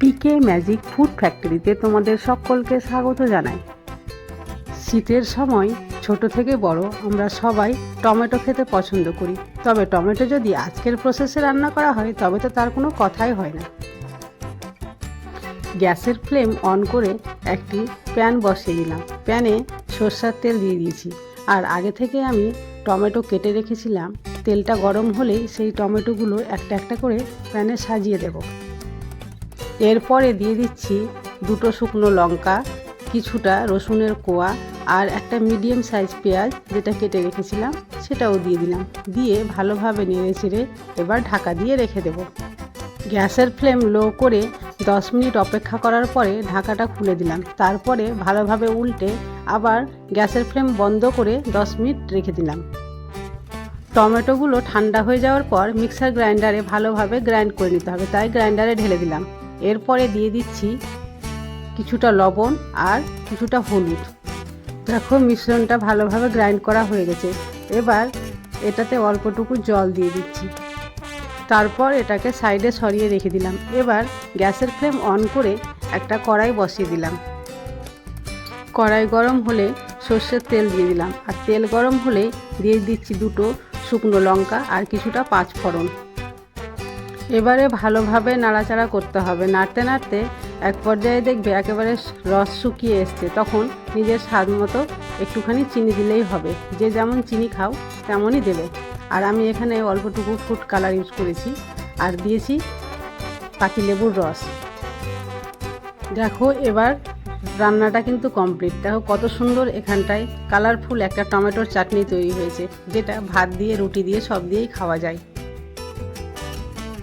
পিকে magic food ফ্যাক্টরিতে তোমাদের সকলকে স্বাগত জানাই। শীতের সময় ছোট থেকে বড় আমরা সবাই টমেটো খেতে পছন্দ করি। তবে টমেটো যদি আজকের প্রসেসে রান্না করা হয়, তবে তো তার কোনো কথাই হয় না। গ্যাসের ফ্লেম অন করে একটি প্যান বসিয়ে দিলাম। প্যানে সর্ষার তেল দিয়ে দিয়েছি। আর আগে থেকে আমি টমেটো কেটে রেখেছিলাম। তেলটা গরম হলেই সেই টমেটোগুলো একটা একটা করে প্যানে সাজিয়ে দেব। এরপরে দিয়ে দিচ্ছি দুটো শুকনো লঙ্কা, কিছুটা রসুনের কোয়া আর একটা মিডিয়াম সাইজ পেঁয়াজ যেটা কেটে রেখেছিলাম, সেটাও দিয়ে দিলাম। দিয়ে ভালোভাবে নেড়ে চেড়ে এবার ঢাকা দিয়ে রেখে দেব। গ্যাসের ফ্লেম লো করে দশ মিনিট অপেক্ষা করার পরে ঢাকাটা খুলে দিলাম। তারপরে ভালোভাবে উল্টে আবার গ্যাসের ফ্লেম বন্ধ করে দশ মিনিট রেখে দিলাম। টমেটোগুলো ঠান্ডা হয়ে যাওয়ার পর মিক্সার গ্রাইন্ডারে ভালোভাবে গ্রাইন্ড করে নিতে হবে। তাই গ্রাইন্ডারে ঢেলে দিলাম। এরপরে দিয়ে দিচ্ছি কিছুটা লবণ আর কিছুটা হলুদ। দেখো মিশ্রণটা ভালোভাবে গ্রাইন্ড করা হয়ে গেছে। এবার এটাতে অল্পটুকু জল দিয়ে দিচ্ছি। তারপর এটাকে সাইডে সরিয়ে রেখে দিলাম। এবার গ্যাসের ফ্লেম অন করে একটা কড়াই বসিয়ে দিলাম। কড়াই গরম হলে সর্ষের তেল দিয়ে দিলাম। আর তেল গরম হলে দিয়ে দিচ্ছি দুটো শুকনো লঙ্কা আর কিছুটা পাঁচ ফোড়ন এবারে ভালোভাবে নাড়াচাড়া করতে হবে। নাড়তে নাড়তে এক পর্যায়ে দেখবে একেবারে রস শুকিয়ে এসছে। তখন নিজের স্বাদ মতো একটুখানি চিনি দিলেই হবে। যে যেমন চিনি খাও, তেমনই দেবে। আর আমি এখানে অল্পটুকু ফুড কালার ইউজ করেছি। আর দিয়েছি পাতিলেবুর রস। দেখো, এবার রান্নাটা কিন্তু কমপ্লিট দেখো কত সুন্দর এখানটায় কালারফুল একটা টমেটোর চাটনি তৈরি হয়েছে। যেটা ভাত দিয়ে, রুটি দিয়ে, সব দিয়েই খাওয়া যায়।